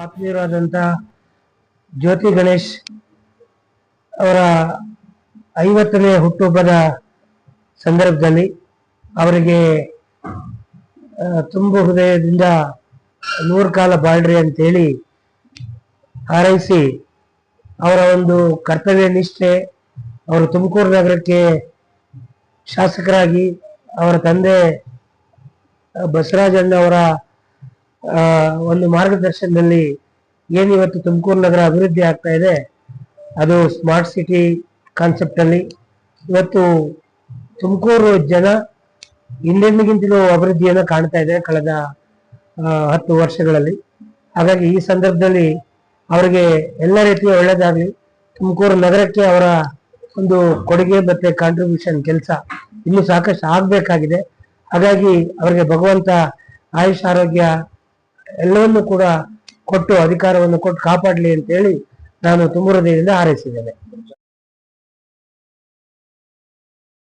ತಂದಿರುವಾದಂಥ ಜ್ಯೋತಿ ಗಣೇಶ್ ಅವರ ಐವತ್ತನೇ ಹುಟ್ಟುಹಬ್ಬದ ಸಂದರ್ಭದಲ್ಲಿ ಅವರಿಗೆ ತುಂಬು ಹೃದಯದಿಂದ ನೂರು ಕಾಲ ಬಾಳ್ರಿ ಅಂತೇಳಿ ಹಾರೈಸಿ ಅವರ ಒಂದು ಕರ್ತವ್ಯ ನಿಷ್ಠೆ, ಅವರು ತುಮಕೂರು ನಗರಕ್ಕೆ ಶಾಸಕರಾಗಿ ಅವರ ತಂದೆ ಬಸವರಾಜ್ ಬಸವರಾಜಣ್ಣ ಅವರ ಒಂದು ಮಾರ್ಗದರ್ಶನದಲ್ಲಿ ಏನಿವತ್ತು ತುಮಕೂರು ನಗರ ಅಭಿವೃದ್ಧಿ ಆಗ್ತಾ ಇದೆ, ಅದು ಸ್ಮಾರ್ಟ್ ಸಿಟಿ ಕಾನ್ಸೆಪ್ಟ್ ಅಲ್ಲಿ. ಇವತ್ತು ತುಮಕೂರು ಜನ ಹಿಂದೆಂದಿಗಿಂತಲೂ ಅಭಿವೃದ್ಧಿಯನ್ನು ಕಾಣ್ತಾ ಇದೆ ಕಳೆದ ಹತ್ತು ವರ್ಷಗಳಲ್ಲಿ. ಹಾಗಾಗಿ ಈ ಸಂದರ್ಭದಲ್ಲಿ ಅವರಿಗೆ ಎಲ್ಲ ರೀತಿಯ ಒಳ್ಳೇದಾಗಲಿ. ತುಮಕೂರು ನಗರಕ್ಕೆ ಅವರ ಒಂದು ಕೊಡುಗೆ ಮತ್ತೆ ಕಾಂಟ್ರಿಬ್ಯೂಷನ್ ಕೆಲಸ ಇನ್ನೂ ಸಾಕಷ್ಟು ಆಗಬೇಕಾಗಿದೆ. ಹಾಗಾಗಿ ಅವರಿಗೆ ಭಗವಂತ ಆಯುಷ್, ಆರೋಗ್ಯ ಎಲ್ಲವನ್ನೂ ಕೂಡ ಕೊಟ್ಟು ಅಧಿಕಾರವನ್ನು ಕೊಟ್ಟು ಕಾಪಾಡಲಿ ಅಂತೇಳಿ ನಾನು ತುಂಬುರದಿಂದ ಹಾರೈಸಿದ್ದೇನೆ.